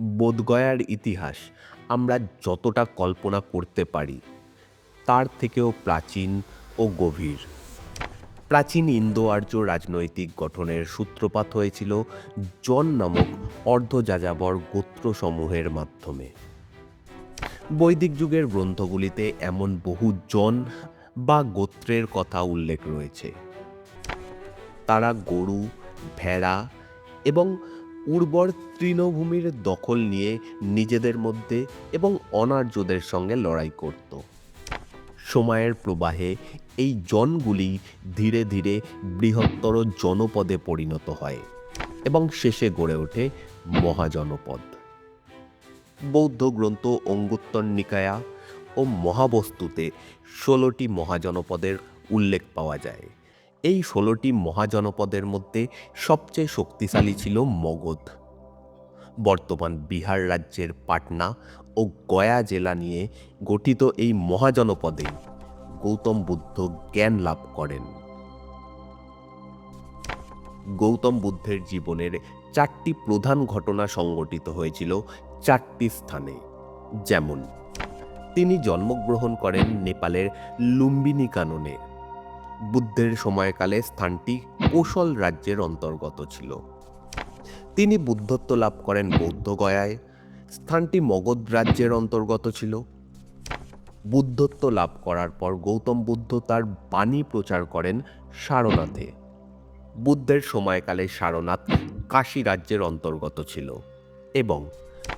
বোধগয়ার ইতিহাস আমরা যতটা কল্পনা করতে পারি, তার থেকেও প্রাচীন ও গভীর। প্রাচীন ইন্দো আর্য রাজনৈতিক গঠনের সূত্রপাত হয়েছিল জন নামক অর্ধ অর্ধযাযাবর গোত্রসমূহের মাধ্যমে। বৈদিক যুগের গ্রন্থগুলিতে এমন বহু জন বা গোত্রের কথা উল্লেখ রয়েছে। তারা গরু, ভেড়া এবং উর্বর তৃণভূমির দখল নিয়ে নিজেদের মধ্যে এবং অনার্যদের সঙ্গে লড়াই করত। সময়ের প্রবাহে এই জনগুলি ধীরে ধীরে বৃহত্তর জনপদে পরিণত হয় এবং শেষে গড়ে ওঠে মহাজনপদ। বৌদ্ধ গ্রন্থ অঙ্গুত্তর নিকায়া ও মহাবস্তুতে ষোলোটি মহাজনপদের উল্লেখ পাওয়া যায়। এই ষোলোটি মহাজনপদের মধ্যে সবচেয়ে শক্তিশালী ছিল মগধ। বর্তমান বিহার রাজ্যের পাটনা ও গয়া জেলা নিয়ে গঠিত এই মহাজনপদে গৌতম বুদ্ধ জ্ঞান লাভ করেন। গৌতম বুদ্ধের জীবনের চারটি প্রধান ঘটনা সংঘটিত হয়েছিল চারটি স্থানে। যেমন, তিনি জন্মগ্রহণ করেন নেপালের লুম্বিনী কাননে। বুদ্ধের সময়কালে স্থানটি কৌশল রাজ্যের অন্তর্গত ছিল। তিনি বুদ্ধত্ব লাভ করেন বৌদ্ধগয়ায় স্থানটি মগধ রাজ্যের অন্তর্গত ছিল। বুদ্ধত্ব লাভ করার পর গৌতম বুদ্ধ তার বাণী প্রচার করেন সারনাথে। বুদ্ধের সময়কালে সারনাথ কাশী রাজ্যের অন্তর্গত ছিল এবং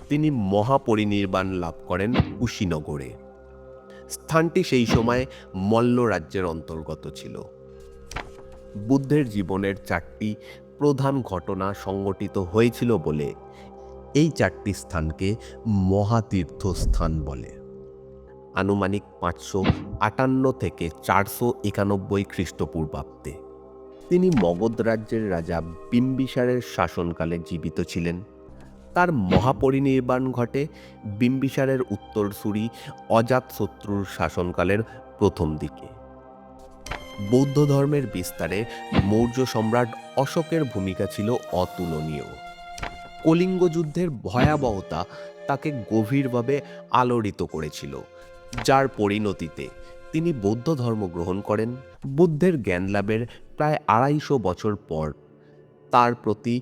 তিনি মহাপরিনির্বাণ লাভ করেন কুশীনগরে। স্থানটি সেই সময় মল্ল রাজ্যের অন্তর্গত ছিল। বুদ্ধের জীবনের চারটি প্রধান ঘটনা সংগঠিত হয়েছিল বলে এই চারটি স্থানকে মহাতীর্থ স্থান বলে। আনুমানিক পাঁচশো আটান্ন থেকে চারশো একানব্বই খ্রিস্টপূর্বাব্দে তিনি মগধ রাজ্যের রাজা বিম্বিসারের শাসনকালে জীবিত ছিলেন। তার মহাপরিনির্বাণ ঘটে বিম্বিসারের উত্তরসূরি অজাতশত্রুর শাসনকালের প্রথম দিকে। বৌদ্ধ ধর্মের বিস্তারে মৌর্য সম্রাট অশোকের ভূমিকা ছিল অতুলনীয়। কলিঙ্গ যুদ্ধের ভয়াবহতা তাকে গভীরভাবে আলোড়িত করেছিল, যার পরিণতিতে তিনি বৌদ্ধ ধর্ম গ্রহণ করেন। বুদ্ধের জ্ঞান লাভের প্রায় আড়াইশো বছর পর তার প্রতি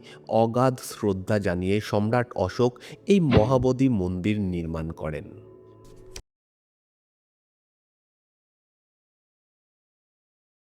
অগাধ শ্রদ্ধা জানিয়ে সম্রাট অশোক এই মহাবোধি মন্দির নির্মাণ করেন।